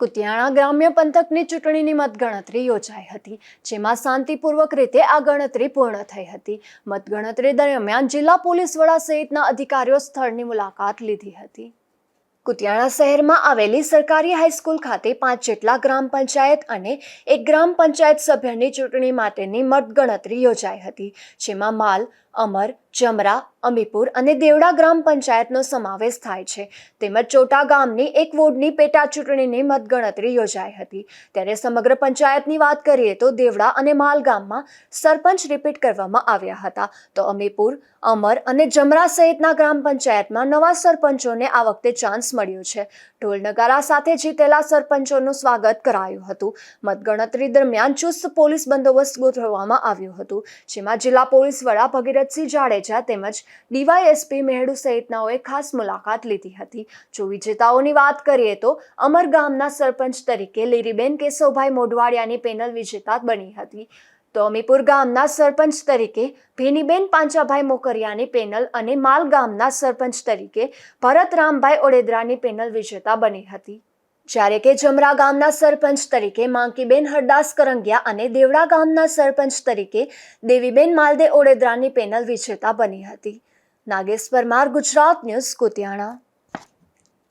કુતિયાણા ગ્રામ્ય પંથકની ચૂંટણીની મતગણતરી યોજાઈ હતી, જેમાં શાંતિપૂર્વક રીતે આ ગણતરી પૂર્ણ થઈ હતી. મતગણતરી દરમિયાન જિલ્લા પોલીસ વડા સહિતના અધિકારીઓ સ્થળની મુલાકાત લીધી હતી. કુતિયાણા શહેરમાં આવેલી સરકારી હાઈસ્કૂલ ખાતે પાંચ જેટલા ગ્રામ પંચાયત અને એક ગ્રામ પંચાયત સભ્યની ચૂંટણી માટેની મતગણતરી યોજાઈ હતી, જેમાં માલ અમર, જમરા, અમીપુર અને દેવડા ગ્રામ પંચાયતનો સમાવેશ થાય છે. તેમજ ચોટા ગામની એક વોર્ડની પેટા ચૂંટણીની મતગણતરી યોજાઈ હતી. ત્યારે સમગ્ર પંચાયતની વાત કરીએ તો દેવડા અને માલ ગામમાં સરપંચ રિપીટ કરવામાં આવ્યા હતા. તો અમીપુર, અમર અને જમરા સહિતના ગ્રામ પંચાયતમાં નવા સરપંચોને આ વખતે ચાન્સ મળ્યો છે. ઢોલ નગારા સાથે જીતેલા સરપંચોનું સ્વાગત કરાયું હતું. મતગણતરી દરમિયાન ચુસ્ત પોલીસ બંદોબસ્ત ગોઠવવામાં આવ્યો હતો. જેમાં જિલ્લા પોલીસ વડા ભગીરથસિંહ જાડેજા તેમજ ડીવાયએસપી મેહડુ સહિતનાઓએ ખાસ મુલાકાત લીધી હતી. જો વિજેતાઓની વાત કરીએ તો અમર ગામના સરપંચ તરીકે લીરીબેન કેશવભાઈ મોઢવાડિયાની પેનલ વિજેતા બની હતી. તો અમીપુર ગામના સરપંચ તરીકે ભીનીબેન પાંચાભાઈ મોકરિયાની પેનલ અને માલ ગામના સરપંચ તરીકે ભરત રામભાઈ ઓડેદરાની પેનલ વિજેતા બની હતી. જ્યારે કે જમરા ગામના સરપંચ તરીકે માંકીબેન હરદાસ કરંગિયા અને દેવડા ગામના સરપંચ તરીકે દેવીબેન માલદે ઓડેદરાની પેનલ વિજેતા બની હતી. નાગેશ પરમાર, ગુજરાત ન્યૂઝ, કુતિયાણા.